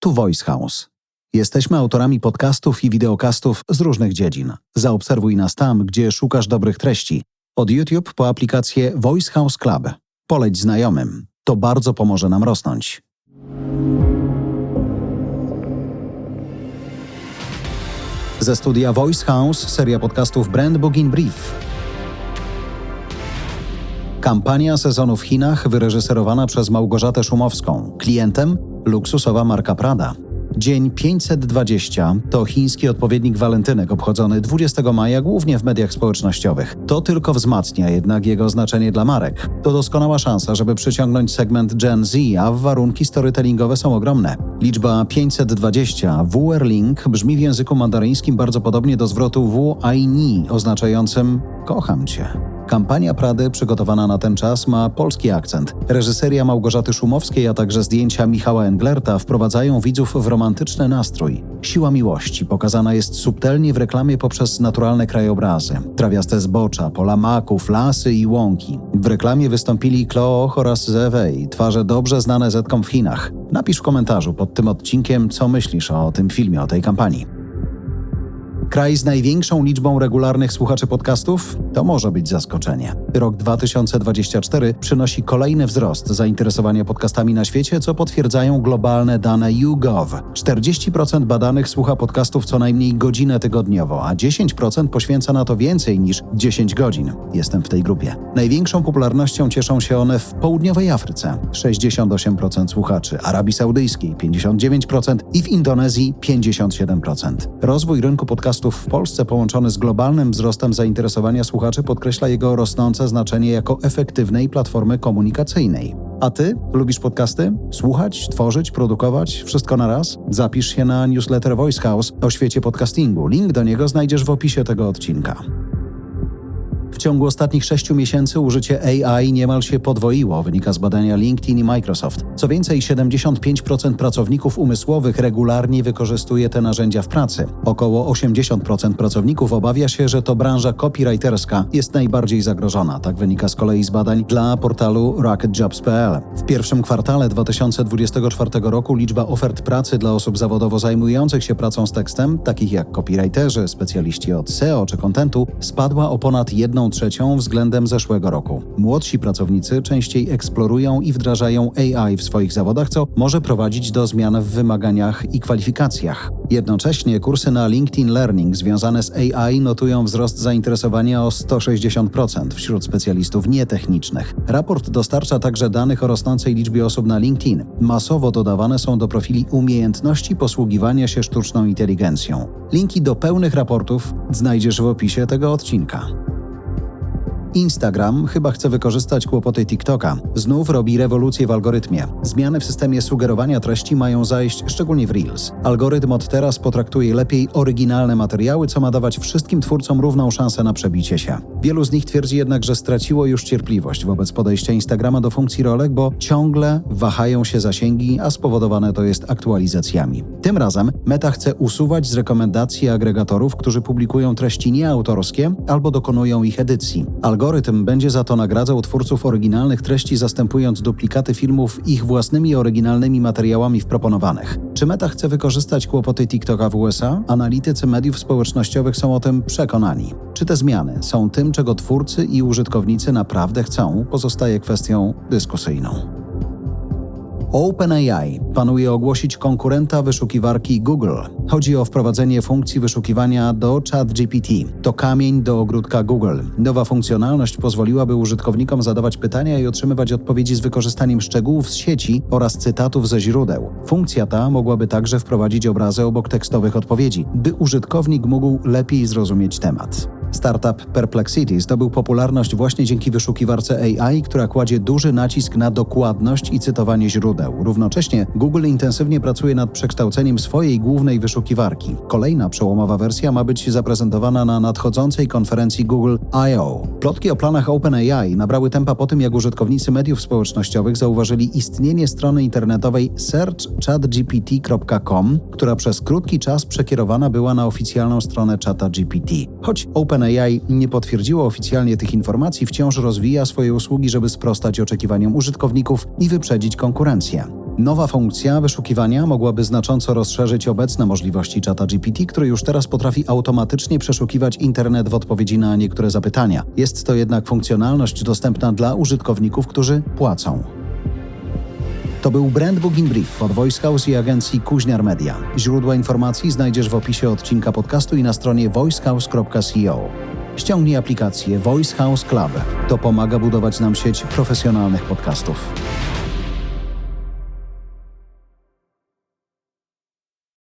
Tu Voice House. Jesteśmy autorami podcastów i wideokastów z różnych dziedzin. Zaobserwuj nas tam, gdzie szukasz dobrych treści. Od YouTube po aplikację Voice House Club. Poleć znajomym. To bardzo pomoże nam rosnąć. Ze studia Voice House seria podcastów Brand Book in Brief. Kampania sezonu w Chinach wyreżyserowana przez Małgorzatę Szumowską. Klientem luksusowa marka Prada. Dzień 520 to chiński odpowiednik walentynek obchodzony 20 maja głównie w mediach społecznościowych. To tylko wzmacnia jednak jego znaczenie dla marek. To doskonała szansa, żeby przyciągnąć segment Gen Z, a warunki storytellingowe są ogromne. Liczba 520 WR Link brzmi w języku mandaryńskim bardzo podobnie do zwrotu Wu Aini oznaczającym kocham cię. Kampania Prady przygotowana na ten czas ma polski akcent. Reżyseria Małgorzaty Szumowskiej, a także zdjęcia Michała Englerta wprowadzają widzów w romantyczny nastrój. Siła miłości pokazana jest subtelnie w reklamie poprzez naturalne krajobrazy. Trawiaste zbocza, pola maków, lasy i łąki. W reklamie wystąpili Chloe oraz Zewei, twarze dobrze znane Zetkom w Chinach. Napisz w komentarzu pod tym odcinkiem, co myślisz o tym filmie, o tej kampanii. Kraj z największą liczbą regularnych słuchaczy podcastów? To może być zaskoczenie. Rok 2024 przynosi kolejny wzrost zainteresowania podcastami na świecie, co potwierdzają globalne dane YouGov. 40% badanych słucha podcastów co najmniej godzinę tygodniowo, a 10% poświęca na to więcej niż 10 godzin. Jestem w tej grupie. Największą popularnością cieszą się one w południowej Afryce 68% słuchaczy, Arabii Saudyjskiej 59% i w Indonezji 57%. Rozwój rynku podcastów podcastów w Polsce połączony z globalnym wzrostem zainteresowania słuchaczy podkreśla jego rosnące znaczenie jako efektywnej platformy komunikacyjnej. A ty lubisz podcasty? Słuchać, tworzyć, produkować? Wszystko na raz? Zapisz się na newsletter Voice House o świecie podcastingu. Link do niego znajdziesz w opisie tego odcinka. W ciągu ostatnich sześciu miesięcy użycie AI niemal się podwoiło, wynika z badania LinkedIn i Microsoft. Co więcej, 75% pracowników umysłowych regularnie wykorzystuje te narzędzia w pracy. Około 80% pracowników obawia się, że to branża copywriterska jest najbardziej zagrożona, tak wynika z kolei z badań dla portalu rocketjobs.pl. W pierwszym kwartale 2024 roku liczba ofert pracy dla osób zawodowo zajmujących się pracą z tekstem, takich jak copywriterzy, specjaliści od SEO czy kontentu, spadła o ponad 1 trzecią względem zeszłego roku. Młodsi pracownicy częściej eksplorują i wdrażają AI w swoich zawodach, co może prowadzić do zmian w wymaganiach i kwalifikacjach. Jednocześnie kursy na LinkedIn Learning związane z AI notują wzrost zainteresowania o 160% wśród specjalistów nietechnicznych. Raport dostarcza także danych o rosnącej liczbie osób na LinkedIn. Masowo dodawane są do profili umiejętności posługiwania się sztuczną inteligencją. Linki do pełnych raportów znajdziesz w opisie tego odcinka. Instagram chyba chce wykorzystać kłopoty TikToka. Znów robi rewolucję w algorytmie. Zmiany w systemie sugerowania treści mają zajść szczególnie w Reels. Algorytm od teraz potraktuje lepiej oryginalne materiały, co ma dawać wszystkim twórcom równą szansę na przebicie się. Wielu z nich twierdzi jednak, że straciło już cierpliwość wobec podejścia Instagrama do funkcji rolek, bo ciągle wahają się zasięgi, a spowodowane to jest aktualizacjami. Tym razem Meta chce usuwać z rekomendacji agregatorów, którzy publikują treści nieautorskie albo dokonują ich edycji. Algorytm będzie za to nagradzał twórców oryginalnych treści, zastępując duplikaty filmów ich własnymi oryginalnymi materiałami wproponowanych. Czy Meta chce wykorzystać kłopoty TikToka w USA? Analitycy mediów społecznościowych są o tym przekonani. Czy te zmiany są tym, czego twórcy i użytkownicy naprawdę chcą, pozostaje kwestią dyskusyjną. OpenAI planuje ogłosić konkurenta wyszukiwarki Google. Chodzi o wprowadzenie funkcji wyszukiwania do ChatGPT. To kamień do ogródka Google. Nowa funkcjonalność pozwoliłaby użytkownikom zadawać pytania i otrzymywać odpowiedzi z wykorzystaniem szczegółów z sieci oraz cytatów ze źródeł. Funkcja ta mogłaby także wprowadzić obrazy obok tekstowych odpowiedzi, by użytkownik mógł lepiej zrozumieć temat. Startup Perplexity zdobył popularność właśnie dzięki wyszukiwarce AI, która kładzie duży nacisk na dokładność i cytowanie źródeł. Równocześnie Google intensywnie pracuje nad przekształceniem swojej głównej wyszukiwarki. Kolejna przełomowa wersja ma być zaprezentowana na nadchodzącej konferencji Google I.O. Plotki o planach OpenAI nabrały tempa po tym, jak użytkownicy mediów społecznościowych zauważyli istnienie strony internetowej searchchatgpt.com, która przez krótki czas przekierowana była na oficjalną stronę czata GPT. Choć Open OpenAI nie potwierdziło oficjalnie tych informacji, wciąż rozwija swoje usługi, żeby sprostać oczekiwaniom użytkowników i wyprzedzić konkurencję. Nowa funkcja wyszukiwania mogłaby znacząco rozszerzyć obecne możliwości czata GPT, który już teraz potrafi automatycznie przeszukiwać internet w odpowiedzi na niektóre zapytania. Jest to jednak funkcjonalność dostępna dla użytkowników, którzy płacą. To był Brand Booking Brief od Voice House i agencji Kuźniar Media. Źródła informacji znajdziesz w opisie odcinka podcastu i na stronie voicehouse.co. Ściągnij aplikację Voice House Club. To pomaga budować nam sieć profesjonalnych podcastów.